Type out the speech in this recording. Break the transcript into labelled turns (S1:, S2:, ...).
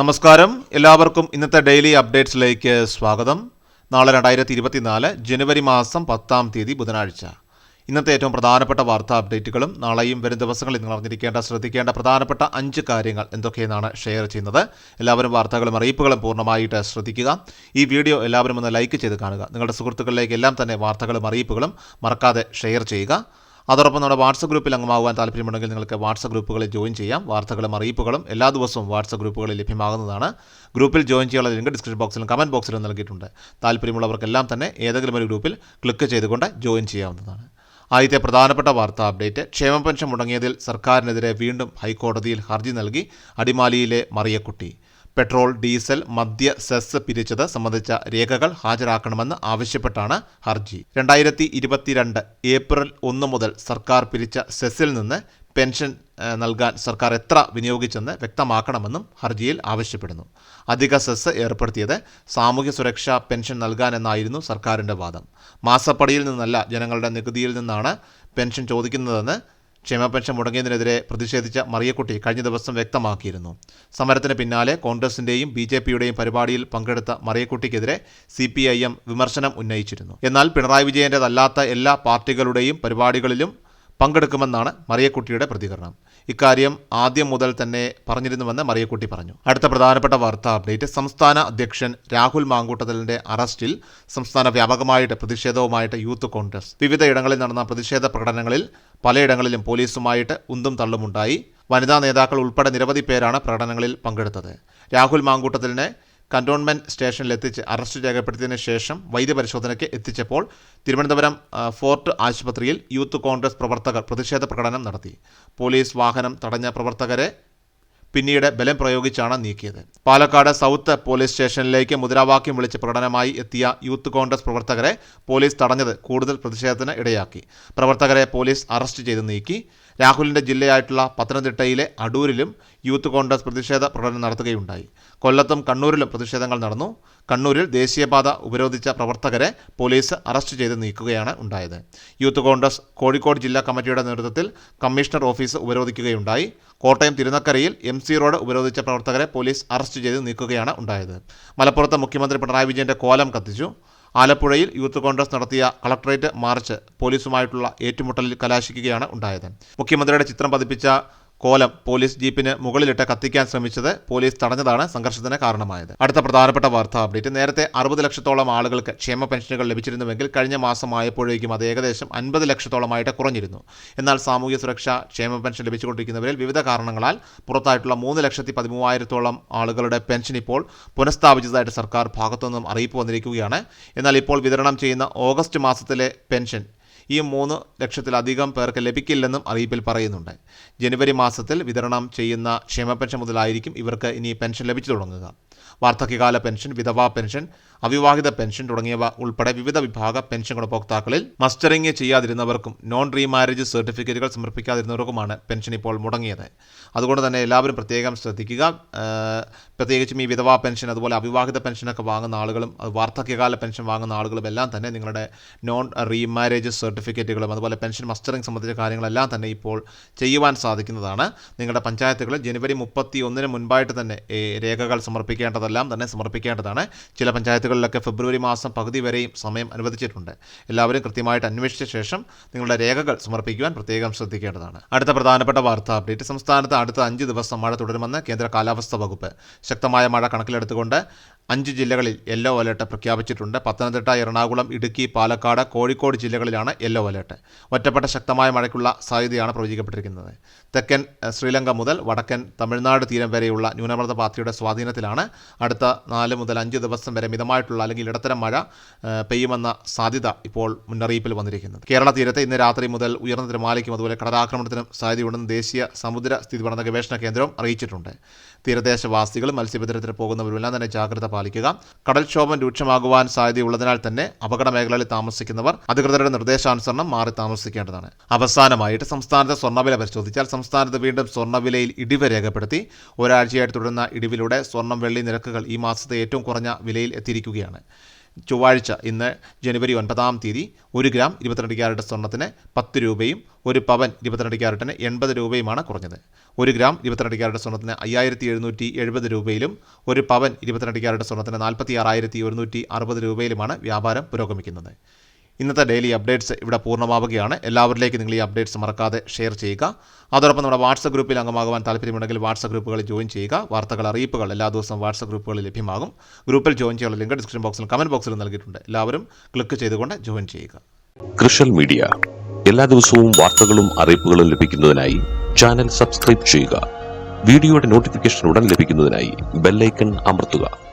S1: നമസ്കാരം. എല്ലാവർക്കും ഇന്നത്തെ ഡെയിലി അപ്ഡേറ്റ്സിലേക്ക് സ്വാഗതം. നാളെ രണ്ടായിരത്തി ഇരുപത്തിനാല് ജനുവരി മാസം പത്താം തീയതി ബുധനാഴ്ച. ഇന്നത്തെ ഏറ്റവും പ്രധാനപ്പെട്ട വാർത്താ അപ്ഡേറ്റുകളും നാളെയും വരും ദിവസങ്ങളിൽ നിങ്ങൾ അറിഞ്ഞിരിക്കേണ്ട ശ്രദ്ധിക്കേണ്ട പ്രധാനപ്പെട്ട അഞ്ച് കാര്യങ്ങൾ എന്തൊക്കെയെന്നാണ് ഷെയർ ചെയ്യുന്നത്. എല്ലാവരും വാർത്തകളും അറിയിപ്പുകളും പൂർണമായിട്ട് ശ്രദ്ധിക്കുക. ഈ വീഡിയോ എല്ലാവരും ഒന്ന് ലൈക്ക് ചെയ്ത് കാണുക. നിങ്ങളുടെ സുഹൃത്തുക്കളിലേക്ക് എല്ലാം തന്നെ വാർത്തകളും അറിയിപ്പുകളും മറക്കാതെ ഷെയർ ചെയ്യുക. അതോടൊപ്പം നമ്മുടെ വാട്സപ്പ് ഗ്രൂപ്പിൽ അംഗമാകുവാൻ താല്പര്യമുണ്ടെങ്കിൽ നിങ്ങൾക്ക് വാട്സപ്പ് ഗ്രൂപ്പുകളിൽ ജോയിൻ ചെയ്യാം. വാർത്തകളും അറിയിപ്പുകളും എല്ലാ ദിവസവും വാട്സപ്പ് ഗ്രൂപ്പുകളിൽ ലഭ്യമാകുന്നതാണ്. ഗ്രൂപ്പിൽ ജോയിൻ ചെയ്യാനുള്ള ലിങ്ക് ഡിസ്ക്രിപ്ഷൻ ബോക്സിലും കമന്റ് ബോക്സിലും നൽകിയിട്ടുണ്ട്. താല്പര്യമുള്ളവർക്കെല്ലാം തന്നെ ഏതെങ്കിലും ഒരു ഗ്രൂപ്പിൽ ക്ലിക്ക് ചെയ്തുകൊണ്ട് ജോയിൻ ചെയ്യാവുന്നതാണ്. ആദ്യത്തെ പ്രധാനപ്പെട്ട വാർത്താ അപ്ഡേറ്റ്. ക്ഷേമ പെൻഷൻ മുടങ്ങിയതിൽ സർക്കാരിനെതിരെ വീണ്ടും ഹൈക്കോടതിയിൽ ഹർജി നൽകി അടിമാലിയിലെ മറിയക്കുട്ടി. പെട്രോൾ ഡീസൽ മദ്യ സെസ് പിരിച്ചത് സംബന്ധിച്ച രേഖകൾ ഹാജരാക്കണമെന്ന് ആവശ്യപ്പെട്ടാണ് ഹർജി. രണ്ടായിരത്തി ഇരുപത്തിരണ്ട് ഏപ്രിൽ ഒന്ന് മുതൽ സർക്കാർ പിരിച്ച സെസ്സിൽ നിന്ന് പെൻഷൻ നൽകാൻ സർക്കാർ എത്ര വിനിയോഗിച്ചെന്ന് വ്യക്തമാക്കണമെന്നും ഹർജിയിൽ ആവശ്യപ്പെടുന്നു. അധിക സെസ് ഏർപ്പെടുത്തിയത് സാമൂഹ്യ സുരക്ഷാ പെൻഷൻ നൽകാനെന്നായിരുന്നു സർക്കാരിന്റെ വാദം. മാസപ്പടിയിൽ നിന്നല്ല ജനങ്ങളുടെ നികുതിയിൽ നിന്നാണ് പെൻഷൻ ചോദിക്കുന്നതെന്ന് ക്ഷേമ പെൻഷൻ മുടങ്ങിയതിനെതിരെ പ്രതിഷേധിച്ച മറിയക്കുട്ടി കഴിഞ്ഞ ദിവസം വ്യക്തമാക്കിയിരുന്നു. സമരത്തിന് പിന്നാലെ കോൺഗ്രസിന്റെയും ബി ജെ പിയുടെയും പരിപാടിയിൽ പങ്കെടുത്ത മറിയക്കുട്ടിക്കെതിരെ സി പി ഐ എം വിമർശനം ഉന്നയിച്ചിരുന്നു. എന്നാൽ പിണറായി വിജയന്റേതല്ലാത്ത എല്ലാ പാർട്ടികളുടെയും പരിപാടികളിലും പങ്കെടുക്കുമെന്നാണ് മറിയക്കുട്ടിയുടെ പ്രതികരണം. ഇക്കാര്യം ആദ്യം മുതൽ തന്നെ പറഞ്ഞിരുന്നുവെന്ന് മറിയക്കുട്ടി പറഞ്ഞു. അടുത്ത പ്രധാനപ്പെട്ട വാർത്താ അപ്ഡേറ്റ് സംസ്ഥാന അധ്യക്ഷൻ രാഹുൽ മാങ്കൂട്ടത്തലിന്റെ അറസ്റ്റിൽ സംസ്ഥാന വ്യാപകമായിട്ട് പ്രതിഷേധവുമായിട്ട് യൂത്ത് കോൺഗ്രസ്. വിവിധയിടങ്ങളിൽ നടന്ന പ്രതിഷേധ പ്രകടനങ്ങളിൽ പലയിടങ്ങളിലും പോലീസുമായിട്ട് ഉന്തും തള്ളുമുണ്ടായി. വനിതാ നേതാക്കൾ ഉൾപ്പെടെ നിരവധി പേരാണ് പ്രകടനങ്ങളിൽ പങ്കെടുത്തത്. രാഹുൽ മാങ്കൂട്ടത്തിലിനെ കന്റോൺമെന്റ് സ്റ്റേഷനിൽ എത്തിച്ച് അറസ്റ്റ് രേഖപ്പെടുത്തിയതിനു ശേഷം വൈദ്യപരിശോധനയ്ക്ക് എത്തിച്ചപ്പോൾ തിരുവനന്തപുരം ഫോർട്ട് ആശുപത്രിയിൽ യൂത്ത് കോൺഗ്രസ് പ്രവർത്തകർ പ്രതിഷേധ പ്രകടനം നടത്തി. പോലീസ് വാഹനം തടഞ്ഞ പ്രവർത്തകരെ പിന്നീട് ബലം പ്രയോഗിച്ചാണ് നീക്കിയത്. പാലക്കാട് സൗത്ത് പോലീസ് സ്റ്റേഷനിലേക്ക് മുദ്രാവാക്യം വിളിച്ച് പ്രകടനമായി എത്തിയ യൂത്ത് കോൺഗ്രസ് പ്രവർത്തകരെ പോലീസ് തടഞ്ഞത് കൂടുതൽ പ്രതിഷേധത്തിന് ഇടയാക്കി. പ്രവർത്തകരെ പോലീസ് അറസ്റ്റ് ചെയ്ത് നീക്കി. രാഹുലിന്റെ ജില്ലയായിട്ടുള്ള പത്തനംതിട്ടയിലെ അടൂരിലും യൂത്ത് കോൺഗ്രസ് പ്രതിഷേധ പ്രകടനം നടത്തുകയുണ്ടായി. കൊല്ലത്തും കണ്ണൂരിലും പ്രതിഷേധങ്ങൾ നടന്നു. കണ്ണൂരിൽ ദേശീയപാത ഉപരോധിച്ച പ്രവർത്തകരെ പോലീസ് അറസ്റ്റ് ചെയ്ത് നീക്കുകയാണ് ഉണ്ടായത്. യൂത്ത് കോൺഗ്രസ് കോഴിക്കോട് ജില്ലാ കമ്മിറ്റിയുടെ നേതൃത്വത്തിൽ കമ്മീഷണർ ഓഫീസ് ഉപരോധിക്കുകയുണ്ടായി. കോട്ടയം തിരുനക്കരയിൽ എം സി റോഡ് ഉപരോധിച്ച പ്രവർത്തകരെ പോലീസ് അറസ്റ്റ് ചെയ്ത് നീക്കുകയാണ് ഉണ്ടായത്. മലപ്പുറത്ത് മുഖ്യമന്ത്രി പിണറായി വിജയന്റെ കോലം കത്തിച്ചു. ആലപ്പുഴയിൽ യൂത്ത് കോൺഗ്രസ് നടത്തിയ കളക്ടറേറ്റ് മാർച്ച് പോലീസുമായിട്ടുള്ള ഏറ്റുമുട്ടലിൽ കലാശിക്കുകയാണ് ഉണ്ടായത്. മുഖ്യമന്ത്രിയുടെ ചിത്രം പതിപ്പിച്ച കോലം പോലീസ് ജീപ്പിന് മുകളിലിട്ട് കത്തിക്കാൻ ശ്രമിച്ചത് പോലീസ് തടഞ്ഞതാണ് സംഘർഷത്തിന് കാരണമായത്. അടുത്ത പ്രധാനപ്പെട്ട വാർത്താ അപ്ഡേറ്റ്. നേരത്തെ അറുപത് ലക്ഷത്തോളം ആളുകൾക്ക് ക്ഷേമ പെൻഷനുകൾ ലഭിച്ചിരുന്നുവെങ്കിൽ കഴിഞ്ഞ മാസമായപ്പോഴേക്കും അത് ഏകദേശം അൻപത് ലക്ഷത്തോളമായിട്ട് കുറഞ്ഞിരുന്നു. എന്നാൽ സാമൂഹ്യ സുരക്ഷ ക്ഷേമ പെൻഷൻ ലഭിച്ചുകൊണ്ടിരിക്കുന്നവരിൽ വിവിധ കാരണങ്ങളാൽ പുറത്തായിട്ടുള്ള മൂന്ന് ലക്ഷത്തി പതിമൂവായിരത്തോളം ആളുകളുടെ പെൻഷൻ ഇപ്പോൾ പുനഃസ്ഥാപിച്ചതായിട്ട് സർക്കാർ ഭാഗത്തുനിന്നും അറിയിപ്പ് വന്നിരിക്കുകയാണ്. എന്നാൽ ഇപ്പോൾ വിതരണം ചെയ്യുന്ന ഓഗസ്റ്റ് മാസത്തിലെ പെൻഷൻ ഈ മൂന്ന് ലക്ഷത്തിലധികം പേർക്ക് ലഭിക്കില്ലെന്നും അറിയിപ്പിൽ പറയുന്നുണ്ട്. ജനുവരി മാസത്തിൽ വിതരണം ചെയ്യുന്ന ക്ഷേമ പെൻഷൻ മുതലായിരിക്കും ഇവർക്ക് ഇനി പെൻഷൻ ലഭിച്ചു തുടങ്ങുക. വാർദ്ധക്യകാല പെൻഷൻ വിധവാ പെൻഷൻ അവിവാഹിത പെൻഷൻ തുടങ്ങിയവ ഉൾപ്പെടെ വിവിധ വിഭാഗ പെൻഷൻ ഗുണഭോക്താക്കളിൽ മസ്റ്ററിംഗ് ചെയ്യാതിരുന്നവർക്കും നോൺ റീമാരേജ് സർട്ടിഫിക്കറ്റുകൾ സമർപ്പിക്കാതിരുന്നവർക്കുമാണ് പെൻഷൻ ഇപ്പോൾ മുടങ്ങിയത്. അതുകൊണ്ട് തന്നെ എല്ലാവരും പ്രത്യേകം ശ്രദ്ധിക്കുക. പ്രത്യേകിച്ചും ഈ വിധവാ പെൻഷൻ അതുപോലെ അവിവാഹിത പെൻഷനൊക്കെ വാങ്ങുന്ന ആളുകളും വാർദ്ധക്യകാല പെൻഷൻ വാങ്ങുന്ന ആളുകളും എല്ലാം തന്നെ നിങ്ങളുടെ നോൺ റീമാരേജ് സർട്ടിഫിക്കറ്റുകളും അതുപോലെ പെൻഷൻ മസ്റ്ററിംഗ് സംബന്ധിച്ച കാര്യങ്ങളെല്ലാം തന്നെ ഇപ്പോൾ ചെയ്യുവാൻ സാധിക്കുന്നതാണ്. നിങ്ങളുടെ പഞ്ചായത്തുകളിൽ ജനുവരി മുപ്പത്തി ഒന്നിന് മുൻപായിട്ട് തന്നെ രേഖകൾ രേഖകൾ സമർപ്പിക്കേണ്ടതെല്ലാം തന്നെ സമർപ്പിക്കേണ്ടതാണ്. ചില പഞ്ചായത്തുകളിലൊക്കെ ഫെബ്രുവരി മാസം പകുതി വരെയും സമയം അനുവദിച്ചിട്ടുണ്ട്. എല്ലാവരും കൃത്യമായിട്ട് അന്വേഷിച്ച ശേഷം നിങ്ങളുടെ രേഖകൾ സമർപ്പിക്കുവാൻ പ്രത്യേകം ശ്രദ്ധിക്കേണ്ടതാണ്. അടുത്ത പ്രധാനപ്പെട്ട വാർത്താ അപ്ഡേറ്റ്. സംസ്ഥാനത്ത് അടുത്ത അഞ്ച് ദിവസം മഴ തുടരുമെന്ന് കേന്ദ്ര കാലാവസ്ഥാ വകുപ്പ്. ശക്തമായ മഴ കണക്കിലെടുത്തുകൊണ്ട് അഞ്ച് ജില്ലകളിൽ യെല്ലോ അലേർട്ട് പ്രഖ്യാപിച്ചിട്ടുണ്ട്. പത്തനംതിട്ട എറണാകുളം ഇടുക്കി പാലക്കാട് കോഴിക്കോട് ജില്ലകളിലാണ് യെല്ലോ അലേർട്ട്. ഒറ്റപ്പെട്ട ശക്തമായ മഴയ്ക്കുള്ള സാധ്യതയാണ് പ്രവചിക്കപ്പെട്ടിരിക്കുന്നത്. തെക്കൻ ശ്രീലങ്ക മുതൽ വടക്കൻ തമിഴ്നാട് തീരം വരെയുള്ള ന്യൂനമർദ്ദ പാർട്ടിയുടെ സ്വാധീനത്തിലാണ് അടുത്ത നാല് മുതൽ അഞ്ച് ദിവസം വരെ മിതമായിട്ടുള്ള അല്ലെങ്കിൽ ഇടത്തരം മഴ പെയ്യുമെന്ന സാധ്യത ഇപ്പോൾ മുന്നറിയിപ്പിൽ വന്നിരിക്കുന്നത്. കേരള തീരത്ത് ഇന്ന് രാത്രി മുതൽ ഉയർന്ന തിരമാലയ്ക്കും അതുപോലെ കടലാക്രമണത്തിനും സാധ്യതയുണ്ടെന്ന് ദേശീയ സമുദ്ര സ്ഥിതി പഠന ഗവേഷണ കേന്ദ്രം അറിയിച്ചിട്ടുണ്ട്. തീരദേശവാസികളും മത്സ്യബന്ധനത്തിന് പോകുന്നവരുമെല്ലാം തന്നെ ജാഗ്രത പാലിക്കുക. കടൽക്ഷോഭം രൂക്ഷമാകുവാൻ സാധ്യതയുള്ളതിനാൽ തന്നെ അപകട മേഖലകളിൽ താമസിക്കുന്നവർ അധികൃതരുടെ നിർദ്ദേശാനുസരണം മാറി താമസിക്കേണ്ടതാണ്. അവസാനമായിട്ട് സംസ്ഥാനത്തെ സ്വർണവില പരിശോധിച്ചാൽ സംസ്ഥാനത്ത് വീണ്ടും സ്വർണവിലയിൽ ഇടിവ് രേഖപ്പെടുത്തി. ഒരാഴ്ചയായിട്ട് തുടരുന്ന ഇടിവിലൂടെ സ്വർണം വെള്ളി നിരക്കുകൾ ഈ മാസത്തെ ഏറ്റവും കുറഞ്ഞ വിലയിൽ എത്തിയിരിക്കുകയാണ്. ചൊവ്വാഴ്ച ഇന്ന് ജനുവരി ഒൻപതാം തീയതി ഒരു ഗ്രാം ഇരുപത്തിരണ്ട് ക്യാരറ്റ് സ്വർണത്തിന് പത്ത് രൂപയും ഒരു പവൻ ഇരുപത്തിരണ്ട് ക്യാരറ്റിന് എൺപത് രൂപയുമാണ് കുറഞ്ഞത്. ഒരു ഗ്രാം ഇരുപത്തിരണ്ട് ക്യാരറ്റ് സ്വർണത്തിന് അയ്യായിരത്തി എഴുന്നൂറ്റി എഴുപത് രൂപയിലും ഒരു പവൻ ഇരുപത്തിരണ്ട് ക്യാരറ്റ് സ്വർണത്തിന് നാൽപ്പത്തി ആറായിരത്തി ഒരുന്നൂറ്റി അറുപത് രൂപയിലുമാണ് വ്യാപാരം പുരോഗമിക്കുന്നത്. ഇന്നത്തെ ഡെയിലി അപ്ഡേറ്റ്സ് ഇവിടെ പൂർണമാവുകയാണ്. എല്ലാവരിലേക്കും നിങ്ങൾ ഈ അപ്ഡേറ്റ്സ് മറക്കാതെ ഷെയർ ചെയ്യുക. അതോടൊപ്പം നമ്മുടെ വാട്സപ്പ് ഗ്രൂപ്പിൽ അംഗമാകുവാൻ താല്പര്യമുണ്ടെങ്കിൽ വാട്സപ്പ് ഗ്രൂപ്പുകളിൽ ജോയിൻ ചെയ്യുക. വാർത്തകൾ അറിയിപ്പുകൾ എല്ലാ ദിവസവും വാട്സപ്പ് ഗ്രൂപ്പുകളിൽ ലഭ്യമാകും. ഗ്രൂപ്പിൽ ജോയിൻ ചെയ്യാനുള്ള ലിങ്ക് ഡിസ്ക്രിപ്ഷൻ ബോക്സിൽ കമന്റ് ബോക്സിൽ നൽകിയിട്ടുണ്ട്. എല്ലാവരും ക്ലിക്ക് ചെയ്തുകൊണ്ട് ജോയിൻ ചെയ്യുക.
S2: കൃഷൽ മീഡിയ. എല്ലാ ദിവസവും വാർത്തകളും അറിയിപ്പുകളും ലഭിക്കുന്നതിനായി ചാനൽ സബ്സ്ക്രൈബ് ചെയ്യുക. വീഡിയോയുടെ നോട്ടിഫിക്കേഷൻ ഉടൻ ലഭിക്കുന്നതിനായി ബെല്ലൈക്കൺ അമർത്തുക.